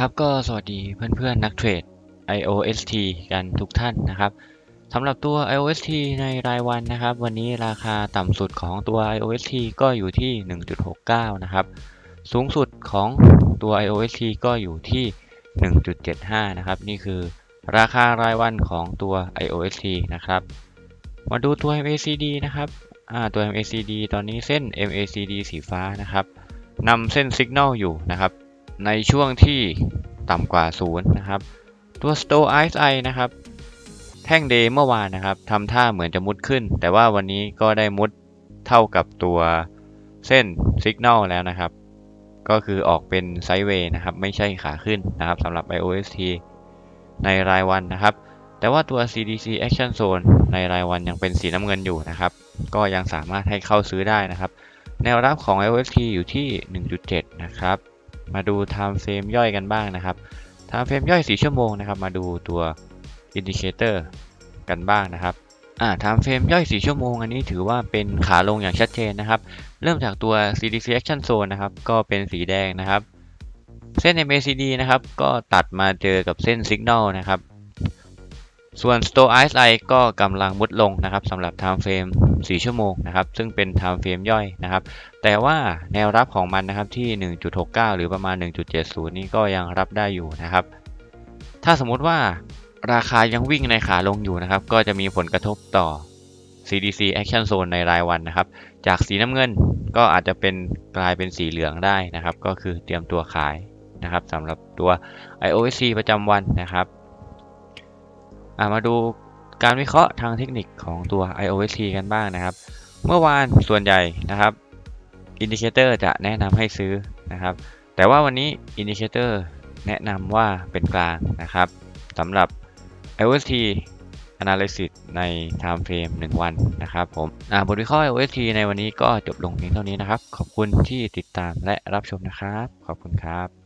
ครับก็สวัสดีเพื่อนๆนักเทรด IOST กันทุกท่านนะครับสำหรับตัว IOST ในรายวันนะครับ วันนี้ราคาต่ำสุดของตัว IOST ก็อยู่ที่ 1.69 นะครับ สูงสุดของตัว IOST ก็อยู่ที่ 1.75 นะครับ นี่คือราคารายวันของตัว IOST นะครับ มาดูตัว MACD นะครับตัว MACD ตอนนี้เส้น MACD สีฟ้านะครับนำเส้น Signal อยู่นะครับ ในช่วงที่ต่ำกว่าศูนย์นะครับ ตัว Store RSI นะครับ แท่งเดย์เมื่อวานนะครับทำท่าเหมือนจะมุดขึ้น แต่ว่าวันนี้ก็ได้มุดเท่ากับตัวเส้น Signal แล้วนะครับ ก็คือออกเป็นไซด์เวย์นะครับ ไม่ใช่ขาขึ้นนะครับสำหรับ IOST ในรายวันนะครับ แต่ว่าตัว CDC Action Zone ในรายวันยังเป็นสีน้ำเงินอยู่นะครับ ก็ยังสามารถให้เข้าซื้อได้นะครับ แนวรับของ IOST อยู่ที่ 1.7 นะครับ มาดู Time Frame ย่อยกันบ้างนะครับ Time Frame ย่อย 4 ชั่วโมงนะครับ มาดูตัว Indicator กันบ้างนะครับอ่า Time Frame ย่อย 4 ชั่วโมง อันนี้ถือว่าเป็นขาลงอย่างชัดเจนนะครับ เริ่มจากตัว CDC Action Zone นะครับ ก็เป็นสีแดงนะครับ เส้น MACD นะครับ ก็ตัดมาเจอกับเส้น Signal นะครับ ส่วน Store RSI ก็กำลังมุดลงนะครับสำหรับ Time Frame 4 ชั่วโมงนะครับ ซึ่งเป็น Time Frame ย่อยนะครับ แต่ว่าแนวรับของมันนะครับที่ 1.69 หรือประมาณ 1.70 นี่ก็ยังรับได้อยู่นะครับ ถ้าสมมติว่าราคายังวิ่งในขาลงอยู่นะครับ ก็จะมีผลกระทบต่อ CDC Action Zone ในรายวันนะครับ จากสีน้ำเงินก็อาจจะเป็นกลายเป็นสีเหลืองได้นะครับ ก็คือเตรียมตัวขายนะครับสำหรับตัว IOSC ประจำวันนะครับ มาดูการวิเคราะห์ทางเทคนิคของตัว IOSC กันบ้างนะครับ เมื่อวานส่วนใหญ่นะครับอินดิเคเตอร์จะแนะนำให้ซื้อนะครับ แต่ว่าวันนี้อินดิเคเตอร์แนะนำว่าเป็นกลางนะครับสำหรับ IOST Analysis ใน Time Frame 1 วันนะครับผมอ่าบทวิเคราะห์ IOST ในวันนี้ก็จบลงเพียงเท่านี้นะครับ ขอบคุณที่ติดตามและรับชมนะครับ ขอบคุณครับ